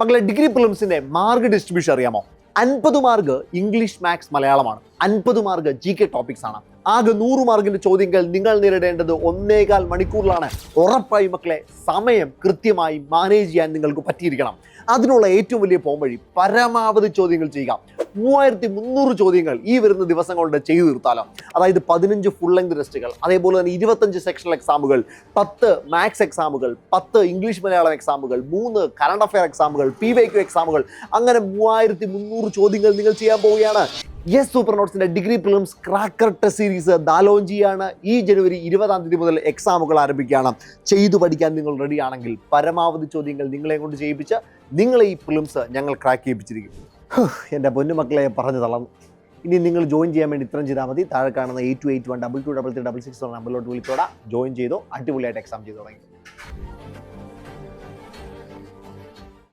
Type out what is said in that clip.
മക്കളെ degree പ്രിലിംസിന്റെ mark distribution അറിയാമോ? അൻപത് മാർക്ക് ഇംഗ്ലീഷ് മാത്സ് മലയാളമാണ്. അൻപത് മാർക്ക് ജി കെ ടോപ്പിക്സ് ആണ്. ആകെ നൂറ് മാർക്കിന്റെ ചോദ്യങ്ങൾ നിങ്ങൾ നേരിടേണ്ടത് ഒന്നേകാൽ മണിക്കൂറിലാണ്. ഉറപ്പായി മക്കളെ സമയം കൃത്യമായി മാനേജ് ചെയ്യാൻ നിങ്ങൾക്ക് പറ്റിയിരിക്കണം. അതിനുള്ള ഏറ്റവും വലിയ പോംവഴി പരമാവധി ചോദ്യങ്ങൾ ചെയ്യുക. മൂവായിരത്തി മുന്നൂറ് ചോദ്യങ്ങൾ ഈ വരുന്ന ദിവസം കൊണ്ട് ചെയ്തു തീർത്താലോ? അതായത് പതിനഞ്ച് ഫുൾ ലെങ്ത് ടെസ്റ്റുകൾ അതേപോലെ തന്നെ ഇരുപത്തഞ്ച് സെക്ഷണൽ എക്സാമുകൾ പത്ത് മാത്സ് എക്സാമുകൾ പത്ത് ഇംഗ്ലീഷ് മലയാളം എക്സാമുകൾ മൂന്ന് കറണ്ട് അഫയർ എക്സാമുകൾ പി വൈ ക്യു എക്സാമുകൾ അങ്ങനെ മൂവായിരത്തി മുന്നൂറ് ചോദ്യങ്ങൾ നിങ്ങൾ ചെയ്യാൻ പോവുകയാണ്. Yes super നോട്ട്സിന്റെ degree prelims cracker test series ദാലോഞ്ചിയാണ് ഈ ജനുവരി ഇരുപതാം തീയതി മുതൽ എക്സാമുകൾ ആരംഭിക്കുകയാണ്. ചെയ്തു പഠിക്കാൻ നിങ്ങൾ റെഡിയാണെങ്കിൽ പരമാവധി ചോദ്യങ്ങൾ നിങ്ങളെ കൊണ്ട് ചെയ്യിപ്പിച്ച് നിങ്ങളെ ഈ പ്രിലിംസ് ഞങ്ങൾ ക്രാക്ക് ചെയ്യിപ്പിച്ചിരിക്കും. എന്റെ പൊന്നുമക്കളെ പറഞ്ഞു തളർന്നു. ഇനി നിങ്ങൾ ജോയിൻ ചെയ്യാൻ വേണ്ടി ഇത്രയും ചെയ്താൽ മതി. താഴെ കാണുന്ന eight two eight one double two double three double six നമ്പറിലോട്ട് വിളിച്ചോടാ. ജോയിൻ ചെയ്തോ അടിപൊളിയായിട്ട് എക്സാം ചെയ്തു തുടങ്ങി.